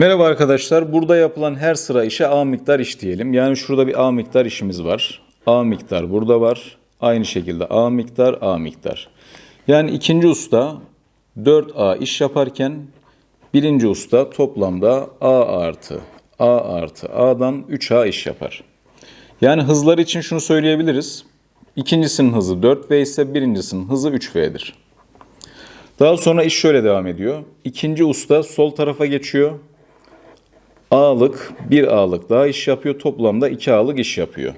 Merhaba arkadaşlar. Burada yapılan her sıra işe A miktar iş diyelim. Yani şurada bir A miktar işimiz var. A miktar burada var. Aynı şekilde A miktar, A miktar. Yani ikinci usta 4A iş yaparken birinci usta toplamda A artı A artı A'dan 3A iş yapar. Yani hızları için şunu söyleyebiliriz. İkincisinin hızı 4V ise birincisinin hızı 3V'dir. Daha sonra iş şöyle devam ediyor. İkinci usta sol tarafa geçiyor. A'lık bir A'lık daha iş yapıyor. Toplamda 2 A'lık iş yapıyor.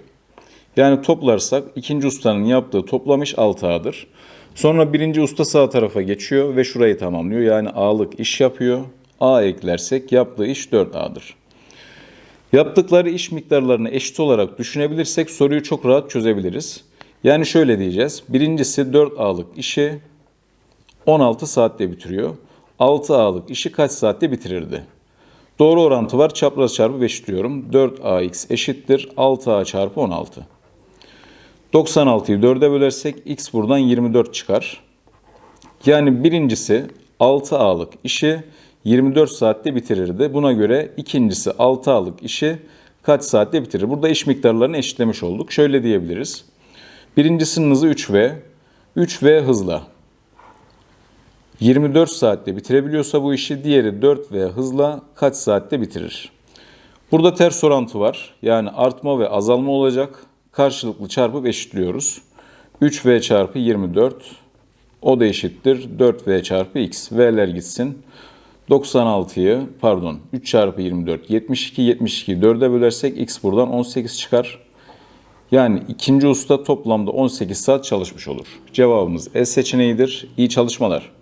Yani toplarsak ikinci ustanın yaptığı toplam iş 6 A'dır. Sonra birinci usta sağ tarafa geçiyor ve şurayı tamamlıyor. Yani A'lık iş yapıyor. A eklersek yaptığı iş 4 A'dır. Yaptıkları iş miktarlarını eşit olarak düşünebilirsek soruyu çok rahat çözebiliriz. Yani şöyle diyeceğiz. Birincisi 4 A'lık işi 16 saatte bitiriyor. 6 A'lık işi kaç saatte bitirirdi? Doğru orantı var. Çapraz çarpı 5 diyorum. 4ax eşittir 6a çarpı 16. 96'yı 4'e bölersek x buradan 24 çıkar. Yani birincisi 6a'lık işi 24 saatte bitirirdi. Buna göre ikincisi 6a'lık işi kaç saatte bitirir? Burada iş miktarlarını eşitlemiş olduk. Şöyle diyebiliriz. Birincisinin hızı 3v. 3v hızla 24 saatte bitirebiliyorsa bu işi diğeri 4 ve hızla kaç saatte bitirir? Burada ters orantı var. Yani artma ve azalma olacak. Karşılıklı çarpıp eşitliyoruz. 3v çarpı 24 o da eşittir 4v çarpı x. V'ler gitsin. 96'yı pardon 3 çarpı 24 72 72'yi 4'e bölersek x buradan 18 çıkar. Yani ikinci usta toplamda 18 saat çalışmış olur. Cevabımız E seçeneğidir. İyi çalışmalar.